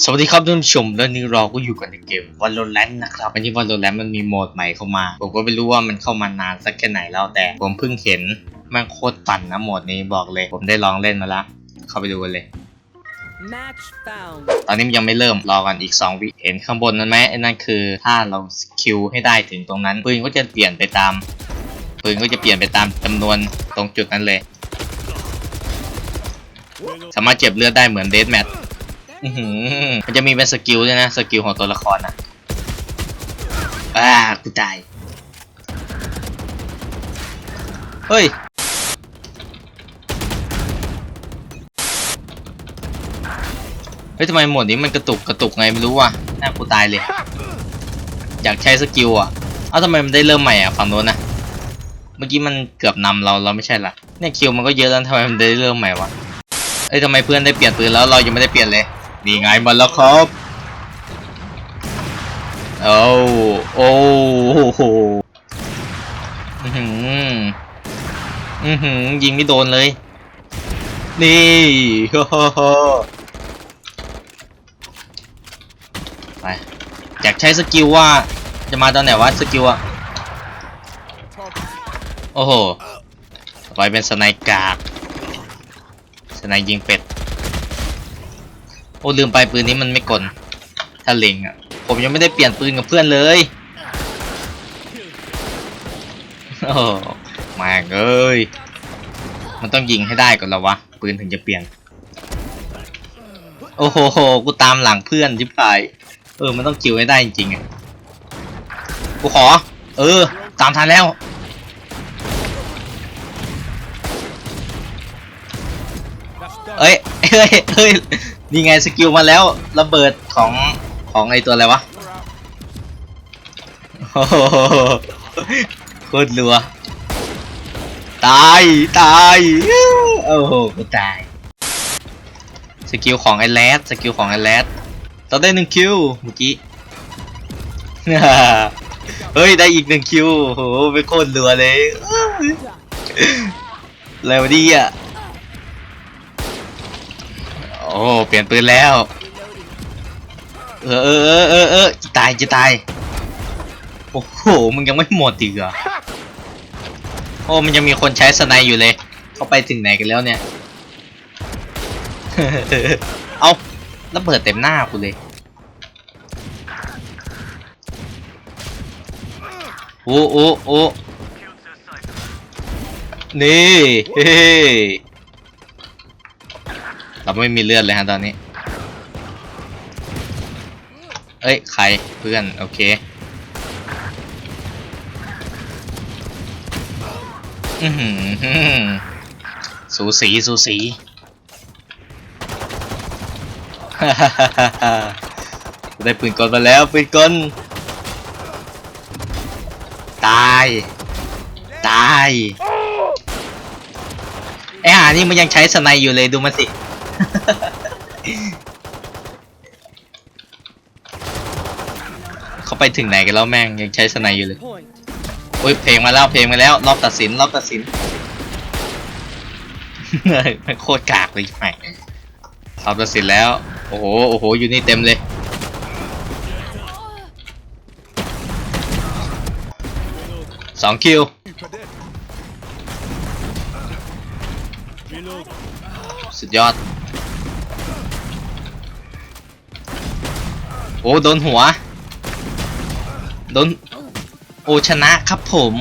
สวัสดีครับท่านผู้ชมและนี่เราก็อยู่กันในเกม Valorant นะครับวันนี้ Valorant มันมีโหมดใหม่เข้ามา ผมก็ไม่รู้ว่ามันเข้ามานานสักแค่ไหนแล้วแต่ผมเพิ่งเห็นแมันโคตรปั่นนะโหมดนี้บอกเลย ผมได้ลองเล่นมาแล้วเข้าไปดูกันเลย Match found. ตอนนี้มันยังไม่เริ่มรอกันอีก 2 วิเห็นข้างบนนั้นไหมไอ้นั่นคือถ้าเราคิวให้ได้ถึงตรงนั้นปืนก็จะเปลี่ยนไปตามปืนก็จะเปลี่ยนไปตามจำนวนตรงจุดนั้นเลย สามารถเจ็บเลือดได้เหมือนเดสแมท มันจะมีเป็นสกิลด้วยนะ สกิลของตัวละครนะอ่ากูตาย เฮ้ย เฮ้ยทำไมหมดนี้มันกระตุกกระตุกไงไม่รู้ว่ะน่ากูตายเลย อยากใช้สกิลอะ เอ้าทำไมมันได้เริ่มใหม่อะฝั่งโน้นนะ เมื่อกี้มันเกือบนำเราเราไม่ใช่ละเนี่ยคิวมันก็เยอะแล้วทำไมมันได้เริ่มใหม่วะเอ้ยทำไมเพื่อนได้เปลี่ยนปืนแล้วเรายังไม่ได้เปลี่ยนเลย นี่ไงมาแล้วครับโอ้โอ้โหอือหืออือหือยิงไม่โดนเลย นี่โฮ่ไปอยากใช้สกิลว่า จะมาตอนไหนวะสกิลอะโอ้โหไปเป็นสไนกากสไนยิงเป็ด โอ้ลืมไปปืนนี้มันไม่กลถ้าเล็งอะ ผมยังไม่ได้เปลี่ยนปืนกับเพื่อนเลยโอ้มาเอ้ยมันต้องยิงให้ได้ก่อนแล้ววะปืนถึงจะเปลี่ยน โอ้โหกูตามหลังเพื่อนชิบหายเออมันต้องคิวให้ได้จริงๆอะกูขอ เออ ตามทันแล้วเอ้ยเอ้ยเอ้ย นี่ไงสกิลมาแล้วระเบิดของของไอตัวอะไรวะโอ้โหโคตรรัวตายตายโอ้โหกูตายสกิลของไอแรดสกิลของไอแรดเราได้หนึ่งคิวเมื่อกี้เฮ้ยได้อีกหนึ่งคิวโหไปโคตรรัวเลยเร็วดีอะ โอ้เปลี่ยนปืนแล้ว เออเออเออเออเออจะตายจะตาย โอ้โหมึงยังไม่หมดอีกเหรอโอ้มันยังมีคนใช้สไนอยู่เลย เขาไปถึงไหนกันแล้วเนี่ย เอาระเบิดเต็มหน้ากูเลยโอ้โอ้โอ้นี่เฮ้ เราไม่มีเลือดเลยฮะตอนนี้ เอ้ย ใครเพื่อน โอเค อือสูสี สูสีได้ปืนกลมาแล้วปืนกลตาย ตายไอ้หานี่มันยังใช้สไนด์อยู่เลยดูมันสิ เขาไปถึงไหนกันแล้วแม่งยังใช้สไนด์อยู่เลย Point. โอ้ยเพลงมาแล้วเพลงมาแล้วรอบตัดสินรอบตัดสินมันโคตรกากเลยใช่ไหมรอบตัดสินแล้ว โอ้โหโอ้โหอยู่นี่เต็มเลยสองคิวสุดยอด โอ้โดนหัว โดน โอชนะครับผม